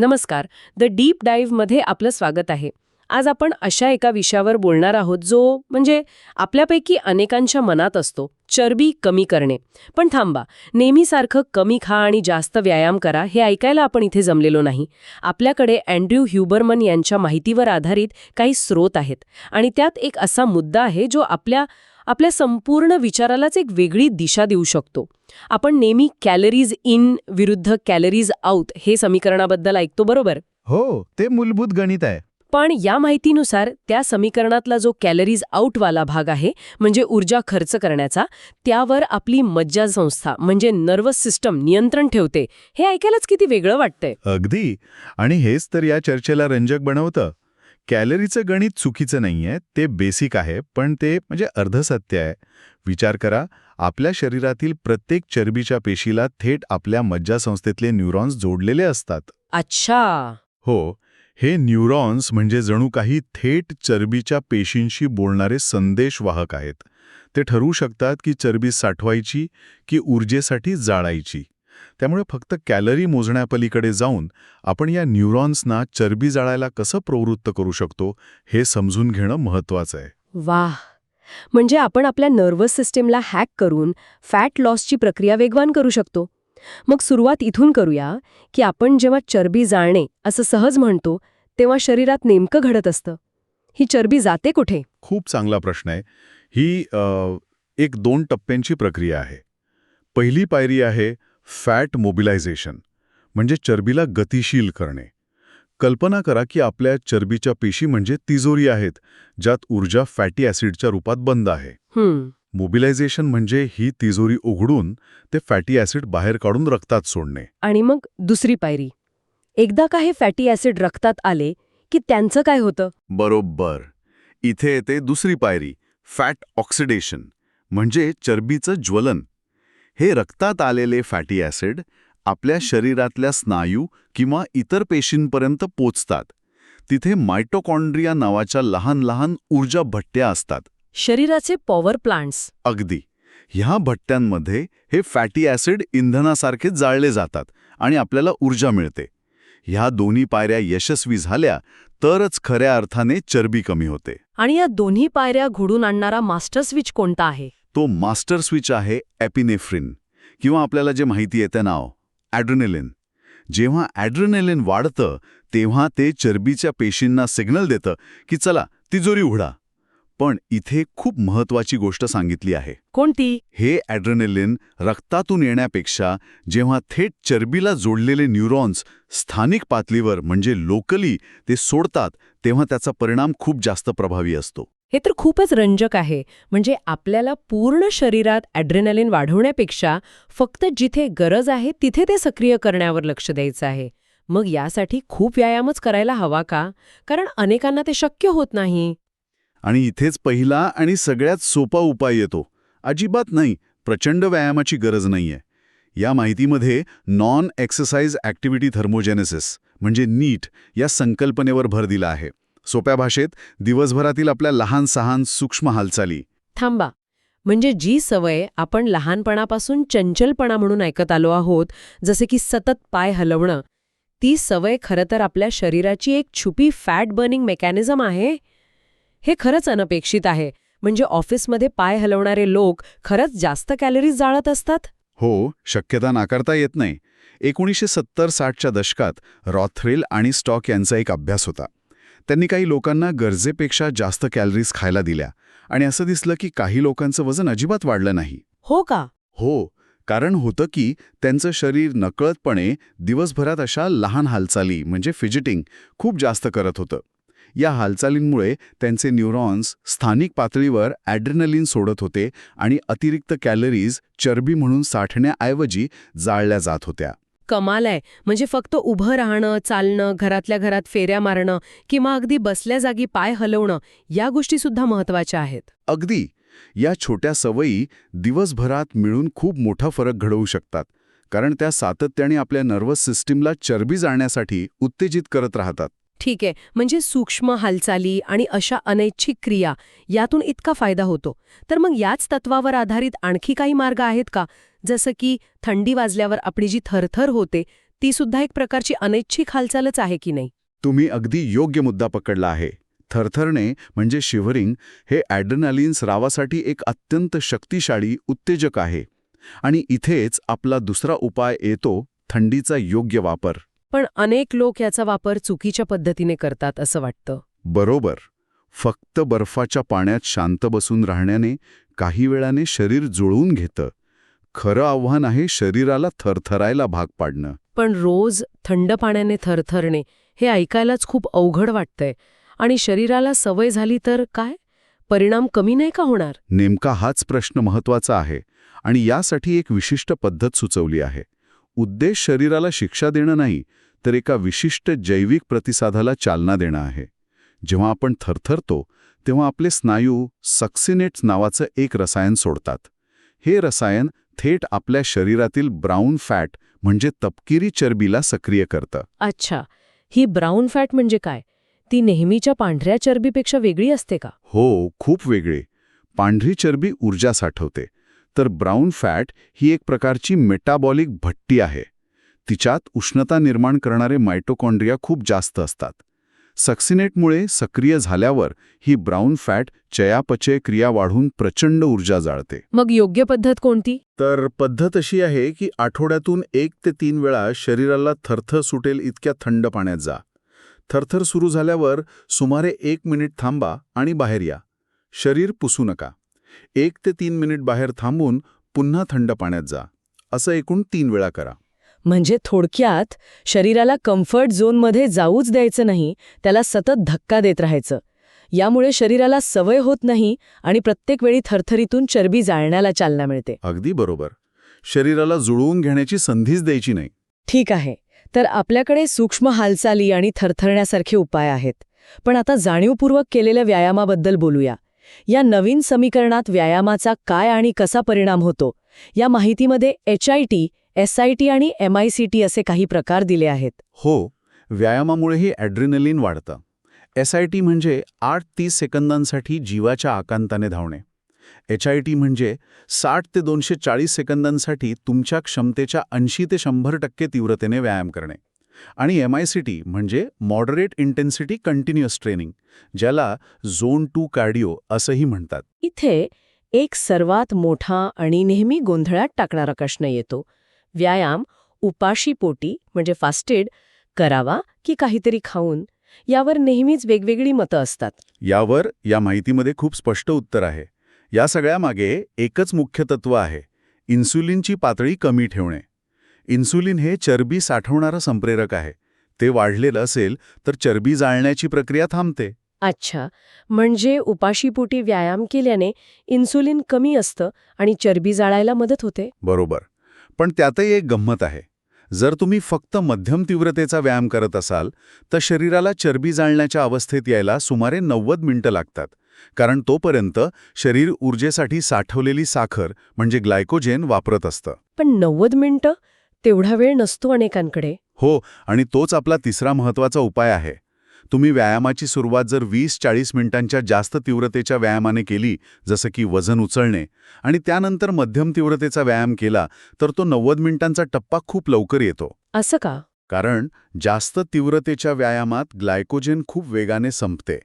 नमस्कार. The deep डाईव्हमध्ये आपलं स्वागत आहे. आज आपण अशा एका विषयावर बोलणार आहोत जो म्हणजे आपल्यापैकी अनेकांच्या मनात असतो चरबी कमी करणे. पण थांबा नेहमीसारखं कमी खा आणि जास्त व्यायाम करा हे ऐकायला आपण इथे जमलेलो नाही. आपल्याकडे अँड्र्यू ह्युबरमन यांच्या माहितीवर आधारित काही स्रोत आहेत आणि त्यात एक असा मुद्दा आहे जो आपल्या आपल्या संपूर्ण विचारालाच एक वेगळी दिशा देऊ शकतो. आपण नेहमी कॅलरीज इन विरुद्ध कॅलरीज आउट हे समीकरणाबद्दल ऐकतो बरोबर? हो ते मूलभूत गणित आहे. पण या माहितीनुसार त्या समीकरणातला जो कॅलरीज आउटवाला भाग आहे म्हणजे ऊर्जा खर्च करण्याचा त्यावर आपली मज्जासंस्था म्हणजे नर्वस सिस्टम नियंत्रण ठेवते हे ऐकायलाच किती वेगळं वाटतंय. अगदी. आणि हेच तर या चर्चेला रंजक बनवतं. कॅलरीचं गणित चुकीचं नाहीये ते बेसिक आहे पण ते म्हणजे अर्धसत्य आहे. विचार करा आपल्या शरीरातील प्रत्येक चरबीच्या पेशीला थेट आपल्या मज्जासंस्थेतले न्यूरॉन्स जोडलेले असतात. अच्छा. हो हे न्यूरॉन्स म्हणजे जणू काही थेट चरबीच्या पेशींशी बोलणारे संदेशवाहक आहेत. ते ठरवू शकतात की चरबी साठवायची की ऊर्जेसाठी जाळायची. त्यामुळे फक्त कॅलरी मोजण्यापलीकडे जाऊन आपण या न्यूरॉन्सना चरबी जाळायला कसं प्रवृत्त करू शकतो हे समजून घेणं महत्वाचं आहे. वाह! म्हणजे आपण आपल्या नर्वस सिस्टीमला हॅक करून फॅट लॉसची प्रक्रिया वेगवान करू शकतो. मग सुरुवात इथून करूया की आपण जेव्हा चरबी जाळणे असं सहज म्हणतो तेव्हा शरीरात नेमकं घडत असतं. ही चरबी जाते कुठे? खूप चांगला प्रश्न आहे. ही अ, एक दोन टप्प्यांची प्रक्रिया आहे. पहिली पायरी आहे फॅट मोबिलायझेशन म्हणजे चरबीला गतिशील करणे. कल्पना करा की आपल्या चरबीच्या पेशी म्हणजे तिजोरी आहेत ज्यात ऊर्जा फॅटी ॲसिडच्या रूपात बंद आहे. मोबिलायझेशन म्हणजे ही तिजोरी उघडून ते फॅटी ॲसिड बाहेर काढून रक्तात सोडणे. आणि मग दुसरी पायरी. एकदा का हे फॅटी ॲसिड रक्तात आले की त्यांचं काय होतं? बरोबर. इथे येते दुसरी पायरी फॅट ऑक्सिडेशन म्हणजे चरबीचं ज्वलन. हे रक्तात आलेले फॅटी ॲसिड आपल्या शरीरातल्या स्नायू किंवा इतर पेशींपर्यंत पोचतात. तिथे मायटोकॉन्ड्रिया नावाच्या लहान लहान ऊर्जा भट्ट्या असतात. शरीराचे पॉवर प्लांट्स अगदी. ह्या भट्ट्यांमध्ये हे फॅटी ॲसिड इंधनासारखे जाळले जातात आणि आपल्याला ऊर्जा मिळते. ह्या दोन्ही पायऱ्या यशस्वी झाल्या तरच खऱ्या अर्थाने चरबी कमी होते. आणि या दोन्ही पायऱ्या घोडून आणणारा मास्टर स्विच कोणता आहे? तो मास्टर स्विच आहे ॲपिनेफ्रिन. किंवा आपल्याला जे माहिती येतं नाव ॲड्रेनेलिन. जेव्हा ॲड्रेनेलिन वाढतं तेव्हा ते चरबीच्या पेशींना सिग्नल देतं की चला तिजोरी उघडा. पण इथे खूप महत्वाची गोष्ट सांगितली आहे. कोणती? हे ॲड्रेनेलिन रक्तातून येण्यापेक्षा जेव्हा थेट चरबीला जोडलेले न्यूरॉन्स स्थानिक पातळीवर म्हणजे लोकली ते सोडतात तेव्हा त्याचा परिणाम खूप जास्त प्रभावी असतो. हे तर खूपच रंजक आहे. म्हणजे आपल्याला पूर्ण शरीरात ॲड्रेनलिन वाढवण्यापेक्षा फक्त जिथे गरज आहे तिथे ते सक्रिय करण्यावर लक्ष द्यायचं आहे. मग यासाठी खूप व्यायामच करायला हवा का? कारण अनेकांना ते शक्य होत नाही. आणि इथेच पहिला आणि सगळ्यात सोपा उपाय येतो. अजिबात नाही प्रचंड व्यायामाची गरज नाहीये. या माहितीमध्ये नॉन एक्सरसाइज ॲक्टिव्हिटी थर्मोजेनेसिस म्हणजे नीट या संकल्पनेवर भर दिला आहे. सोप्या भाषेत दिवसभरातील आपल्या लहान सहान सूक्ष्म हालचाली. थांबा. म्हणजे जी सवय आपण लहानपणापासून चंचलपणा म्हणून ऐकत आलो आहोत जसे की सतत पाय हलवणं ती सवय खरं तर आपल्या शरीराची एक छुपी फॅट बर्निंग मेकॅनिझम आहे? हे खरंच अनपेक्षित आहे. म्हणजे ऑफिसमध्ये पाय हलवणारे लोक खरंच जास्त कॅलरीज जाळत असतात? हो शक्यता नाकारता येत नाही. एकोणीसशे सत्तर साठच्या दशकात रॉथरेल आणि स्टॉक यांचा एक अभ्यास होता. त्यांनी काही लोकांना गरजेपेक्षा जास्त कॅलरीज खायला दिल्या. आणि असं दिसलं की काही लोकांचं वजन अजिबात वाढलं नाही. हो का? हो कारण होतं की त्यांचं शरीर नकळतपणे दिवसभरात अशा लहान हालचाली म्हणजे फिजिटिंग खूप जास्त करत होतं. या हालचालींमुळे त्यांचे न्यूरॉन्स स्थानिक पातळीवर ॲड्रेनलिन सोडत होते आणि अतिरिक्त कॅलरीज चरबी म्हणून साठण्याऐवजी जाळल्या जात होत्या. कमाल आहे. म्हणजे फक्त उभं राहणं चालणं घरातल्या घरात फेऱ्या मारणं किंवा अगदी बसल्या जागी पाय हलवणं या गोष्टीसुद्धा महत्त्वाच्या आहेत. अगदी. या छोट्या सवयी दिवसभरात मिळून खूप मोठा फरक घडवू शकतात. कारण त्या सातत्याने आपल्या नर्वस सिस्टीमला चरबी जाळण्यासाठी उत्तेजित करत राहतात. ठीक आहे म्हणजे सूक्ष्म हालचाली आणि अशा अनैच्छिक क्रिया यातून इतका फायदा होतो. तर मग याच तत्वावर आधारित आणखी काही मार्ग आहेत का? जसं की थंडी वाजल्यावर आपली जी थरथर होते ती सुद्धा एक प्रकारची अनैच्छिक हालचालच आहे की नाही? तुम्ही अगदी योग्य मुद्दा पकडला आहे. थरथरणे म्हणजे शिवरिंग हे ॲड्रेनालिन स्रावासाठी एक अत्यंत शक्तिशाली उत्तेजक आहे. आणि इथेच आपला दुसरा उपाय येतो थंडीचा योग्य वापर. पण अनेक लोक याचा वापर चुकीच्या पद्धतीने करतात असं वाटतं. बरोबर. फक्त बर्फाच्या पाण्यात शांत बसून राहण्याने काही वेळाने शरीर जुळवून घेतं. खरं आव्हान आहे शरीराला थरथरायला भाग पाडणं. पण रोज थंड पाण्याने थरथरणे हे ऐकायलाच खूप अवघड वाटतंय. आणि शरीराला सवय झाली तर काय? परिणाम कमी नाही का होणार? नेमका हाच प्रश्न महत्त्वाचा आहे आणि यासाठी एक विशिष्ट पद्धत सुचवली आहे. उद्देश शरीराला शिक्षा देणं नाही तर एका विशिष्ट जैविक प्रतिसादाला चालना देणं आहे. जेव्हा आपण थरथरतो तेव्हा आपले स्नायू सक्सिनेट्स नावाचं एक रसायन सोडतात. हे रसायन थेट आपल्या शरीरातील ब्राऊन फॅट म्हणजे तपकिरी चरबीला सक्रिय करतं. अच्छा ही ब्राऊन फॅट म्हणजे काय? ती नेहमीच्या पांढऱ्या चरबीपेक्षा वेगळी असते का? हो खूप वेगळे. पांढरी चरबी ऊर्जा साठवते. तर ब्राऊन फॅट ही एक प्रकारची मेटाबॉलिक भट्टी आहे. तिच्यात उष्णता निर्माण करणारे मायटोकॉन्ड्रिया खूप जास्त असतात. सक्सिनेटमुळे सक्रिय झाल्यावर ही ब्राऊन फॅट चयापचय क्रिया वाढून प्रचंड ऊर्जा जाळते. मग योग्य पद्धत कोणती? तर पद्धत अशी आहे की आठवड्यातून एक ते तीन वेळा शरीराला थरथर सुटेल इतक्या थंड पाण्यात जा. थरथर सुरू झाल्यावर सुमारे एक मिनिट थांबा आणि बाहेर या. शरीर पुसू नका. एक ते तीन मिनिट बाहेर थांबून पुन्हा थंड पाण्यात जा. असं एकूण तीन वेळा करा. म्हणजे थोडक्यात शरीराला कम्फर्ट झोनमध्ये जाऊच द्यायचं नाही त्याला सतत धक्का देत राहायचं. यामुळे शरीराला सवय होत नाही आणि प्रत्येक वेळी थरथरीतून चरबी जाळण्याला चालना मिळते. अगदी बरोबर. शरीराला जुळवून घेण्याची संधीच द्यायची नाही. ठीक आहे. तर आपल्याकडे सूक्ष्म हालचाली आणि थरथरण्यासारखे उपाय आहेत. पण आता जाणीवपूर्वक केलेल्या व्यायामाबद्दल बोलूया. या नवीन समीकरणात व्यायामाचा काय आणि कसा परिणाम होतो? या माहितीमध्ये H I T S I T आणि एम आय सी टी असे काही प्रकार दिले आहेत. हो व्यायामामुळेही ॲड्रिनलिन वाढतं. एस आय टी म्हणजे आठ तीस सेकंदांसाठी जीवाच्या आकांताने धावणे. एच आय टी म्हणजे साठ ते दोनशे चाळीस सेकंदांसाठी तुमच्या क्षमतेच्या ऐंशी ते शंभर टक्के तीव्रतेने व्यायाम करणे. आणि एम आय सी टी म्हणजे मॉडरेट इंटेन्सिटी कंटिन्युअस ट्रेनिंग ज्याला झोन टू कार्डिओ असंही म्हणतात. इथे एक सर्वात मोठा आणि नेहमी गोंधळात टाकणारा प्रश्न येतो. व्यायाम उपाशीपोटी म्हणजे फास्टेड करावा की काहीतरी खाऊन यावर नेहमीच वेगवेगळी मतं असतात. यावर या माहितीमध्ये खूप स्पष्ट उत्तर आहे. या सगळ्यामागे एकच मुख्य तत्व आहे इन्सुलिनची पातळी कमी ठेवणे. इन्सुलिन हे चरबी साठवणारं संप्रेरक आहे. ते वाढलेलं असेल तर चरबी जाळण्याची प्रक्रिया थांबते. अच्छा. म्हणजे उपाशीपोटी व्यायाम केल्याने इन्सुलिन कमी असतं आणि चरबी जाळायला मदत होते? बरोबर. पण त्यातही एक गंमत आहे. जर तुम्ही फक्त मध्यम तीव्रतेचा व्यायाम करत असाल तर शरीराला चरबी जाळण्याच्या अवस्थेत यायला सुमारे नव्वद मिनिटं लागतात. कारण तोपर्यंत शरीर ऊर्जेसाठी साठवलेली साखर म्हणजे ग्लायकोजेन वापरत असतं. पण नव्वद मिनिटं? तेवढा वेळ नसतो अनेकांकडे. हो आणि तोच आपला तिसरा महत्त्वाचा उपाय आहे. तुम्ही व्यायामाची सुरुवात जर वीस चाळीस मिनिटांच्या जास्त तीव्रतेच्या व्यायामाने केली जसं की वजन उचलणे आणि त्यानंतर मध्यम तीव्रतेचा व्यायाम केला तर तो नव्वद मिनिटांचा टप्पा खूप लवकर येतो. असं का? कारण जास्त तीव्रतेच्या व्यायामात ग्लायकोजेन खूप वेगाने संपते.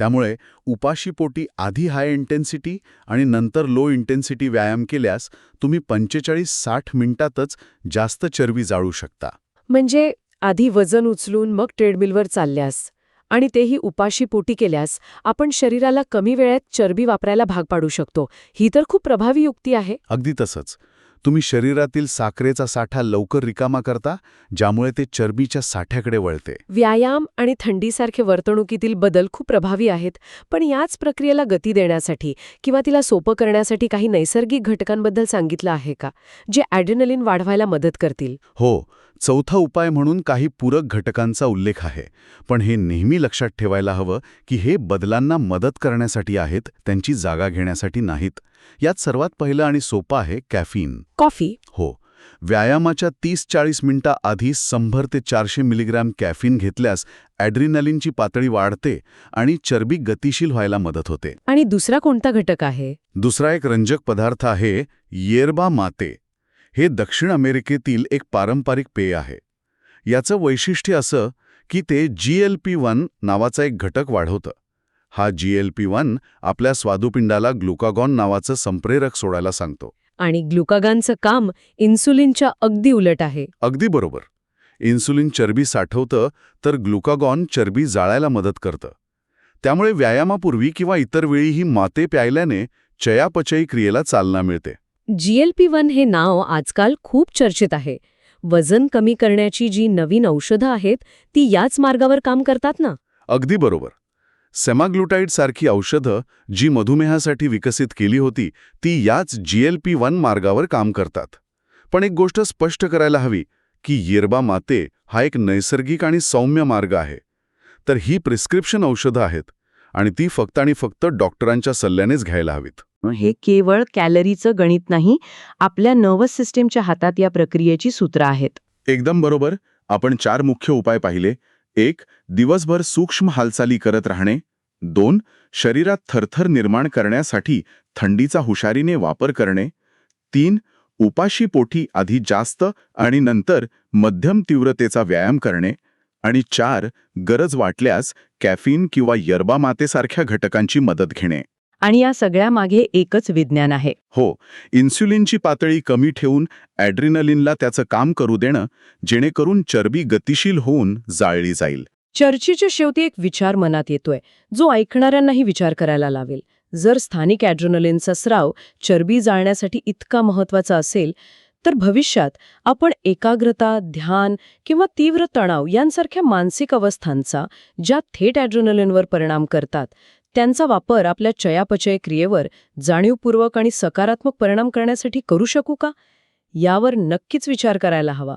त्यामुळे उपाशीपोटी आधी हाय इंटेन्सिटी आणि नंतर लो इंटेन्सिटी व्यायाम केल्यास तुम्ही पंचेचाळीस साठ मिनिटातच जास्त चरबी जाळू शकता. म्हणजे आधी वजन उचलून मग ट्रेडमिलवर चालल्यास आणि तेही उपाशी पोटी केल्यास आपण शरीराला कमी वेळेत चरबी वापरायला भाग पाडू शकतो. ही तर खूप प्रभावी युक्ती आहे. अगदी तसंच. तुम्ही शरीरातील साखरेचा साठा लवकर रिकामा करता ज्यामुळे ते चरबीच्या साठ्याकडे वळते. व्यायाम आणि थंडीसारखे वर्तणुकीतील बदल खूप प्रभावी आहेत पण याच प्रक्रियेला गती देण्यासाठी किंवा तिला सोपं करण्यासाठी काही नैसर्गिक घटकांबद्दल सांगितलं आहे का जे ॲड्रेनलिन वाढवायला मदत करतील? हो चौथा उपाय म्हणून काही पूरक घटकांचा उल्लेख आहे. पण हे नेहमी लक्षात ठेवायला हवं की हे बदलांना मदत करण्यासाठी आहेत त्यांची जागा घेण्यासाठी नाहीत. यात सर्वात पहिलं आणि सोपं आहे कॅफीन. कॉफी. हो. व्यायामाच्या तीस चाळीस मिनिटा आधी शंभर ते चारशे मिलीग्रॅम कॅफीन घेतल्यास ॲड्रिनालिनची पातळी वाढते आणि चरबी गतिशील व्हायला मदत होते. आणि दुसरा कोणता घटक आहे? दुसरा एक रंजक पदार्थ आहे येरबा माते. हे दक्षिण अमेरिकेतील एक पारंपरिक पेय आहे. याचं वैशिष्ट्य असं की ते जी एल पी वन नावाचा एक घटक वाढवतं. हा जी एल पी वन आपल्या स्वादुपिंडाला ग्लुकागॉन नावाचं संप्रेरक सोडायला सांगतो. आणि ग्लुकागानचं काम इन्सुलिनच्या अगदी उलट आहे. अगदी बरोबर. इन्सुलिन चरबी साठवतं तर ग्लुकागॉन चरबी जाळायला मदत करतं. त्यामुळे व्यायामापूर्वी किंवा इतर वेळी ही माते प्यायल्याने चयापचयी क्रियेला चालना मिळते. जीएलपी वन हे नाव आजकाल खूप चर्चेत आहे. वजन कमी करण्याची जी नवीन औषधं आहेत ती याच मार्गावर काम करतात ना? अगदी बरोबर. सेमाग्लुटाईड सारखी औषधं जी मधुमेहासाठी विकसित केली होती ती याच जी एल पी वन मार्गावर काम करतात. पण एक गोष्ट स्पष्ट करायला हवी की येरबा माते हा एक नैसर्गिक आणि सौम्य मार्ग आहे. तर ही प्रिस्क्रिप्शन औषधं आहेत. आणि ती फक्त आणि फक्त डॉक्टरांच्या सल्ल्यानेच घ्यायला हवीत. हे केवळ कॅलरीचं गणित नाही आपल्या नर्वस सिस्टीमच्या हातात या प्रक्रियेची सूत्र आहेत. एकदम बरोबर. आपण चार मुख्य उपाय पाहिले. एक दिवसभर सूक्ष्म हालचाली करत राहणे. दोन शरीरात थरथर निर्माण करण्यासाठी थंडीचा हुशारीने वापर करणे. तीन उपाशी पोटी आधी जास्त आणि नंतर मध्यम तीव्रतेचा व्यायाम करणे. आणि चार गरज वाटल्यास कॅफीन किंवा यर्बा मातेसारख्या घटकांची मदत घेणे. आणि या सगळ्यामागे एकच विज्ञान आहे. हो इन्सुलिनची पातळी कमी ठेवून ॲड्रिनलिनला त्याचं काम करू देणं जेणेकरून चरबी गतिशील होऊन जाळली जाईल. चर्चेच्या शेवटी एक विचार मनात येतोय. जो ऐकणाऱ्यांनाही विचार करायला लावेल. जर स्थानिक ॲड्रेनलिनचा स्राव चरबी जाळण्यासाठी इतका महत्त्वाचा असेल तर भविष्यात आपण एकाग्रता ध्यान किंवा तीव्र तणाव यांसारख्या मानसिक अवस्थांचा ज्या थेट ॲड्रोनलिनवर परिणाम करतात त्यांचा वापर आपल्या चयापचय क्रियेवर जाणीवपूर्वक आणि सकारात्मक परिणाम करण्यासाठी करू शकू का? यावर नक्कीच विचार करायला हवा.